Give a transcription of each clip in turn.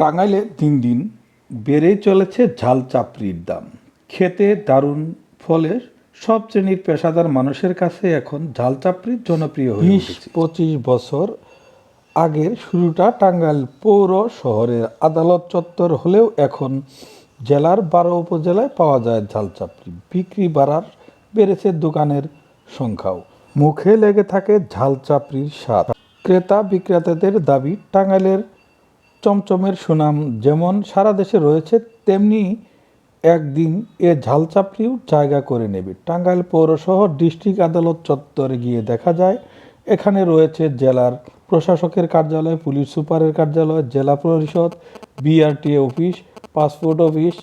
টাঙ্গাইলে দিন দিন বেড়েই চলেছে ঝাল চাপড়ির দাম। খেতে দারুণ ফলে সব শ্রেণির পেশাদার মানুষের কাছে এখন ঝাল চাপড়ি জনপ্রিয় হয়ে বিশ পঁচিশ বছর আগের শুরুটা টাঙ্গাইল পৌর শহরের আদালত চত্বর হলেও এখন জেলার বারো উপজেলায় পাওয়া যায় ঝাল চাপড়ি। বিক্রি বাড়ার বেড়েছে দোকানের সংখ্যাও। মুখে লেগে থাকে ঝাল চাপড়ির স্বাদ। ক্রেতা বিক্রেতাদের দাবি টাঙ্গাইলের চমচমের সুনাম যেমন সারা দেশে রয়েছে, তেমনি একদিন এ ঝালচাপড়িও জায়গা করে নেবে। টাঙ্গাইল পৌরশহর ডিস্ট্রিক্ট আদালত চত্বরে গিয়ে দেখা যায়, এখানে রয়েছে জেলার প্রশাসকের কার্যালয়, পুলিশ সুপারের কার্যালয়, জেলা পরিষদ বিআরটিএ অফিস, পাসপোর্ট অফিস,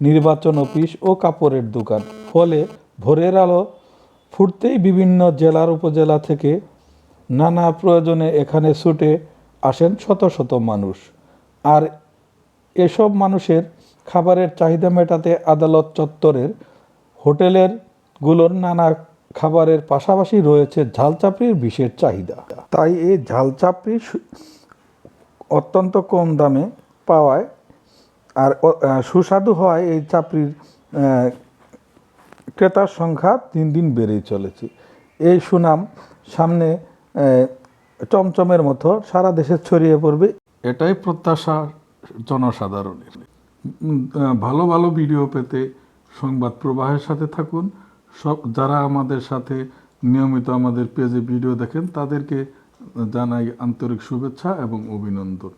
নির্বাচন অফিস ও কাপড়ের দোকান। ফলে ভোরের আলো ফুটতেই বিভিন্ন জেলার উপজেলা থেকে নানা প্রয়োজনে এখানে ছুটে আসেন শত শত মানুষ। আর এসব মানুষের খাবারের চাহিদা মেটাতে আদালত চত্বরের হোটেলেরগুলোর নানা খাবারের পাশাপাশি রয়েছে ঝাল চাপড়ির বিশেষ চাহিদা। তাই এই ঝাল চাপড়ি অত্যন্ত কম দামে পাওয়ায় আর সুস্বাদু হওয়ায় এই চাপড়ির ক্রেতার সংখ্যা দিন দিন বেড়েই চলেছে। এই সুনাম সামনে চমচমের মতো সারা দেশে ছড়িয়ে পড়বে। এটাই প্রত্যাশা জনসাধারণের। ভালো ভালো ভিডিও পেতে সংবাদ প্রবাহের সাথে থাকুন। সব, যারা আমাদের সাথে নিয়মিত আমাদের পেজে ভিডিও দেখেন, তাদেরকে জানাই আন্তরিক শুভেচ্ছা এবং অভিনন্দন।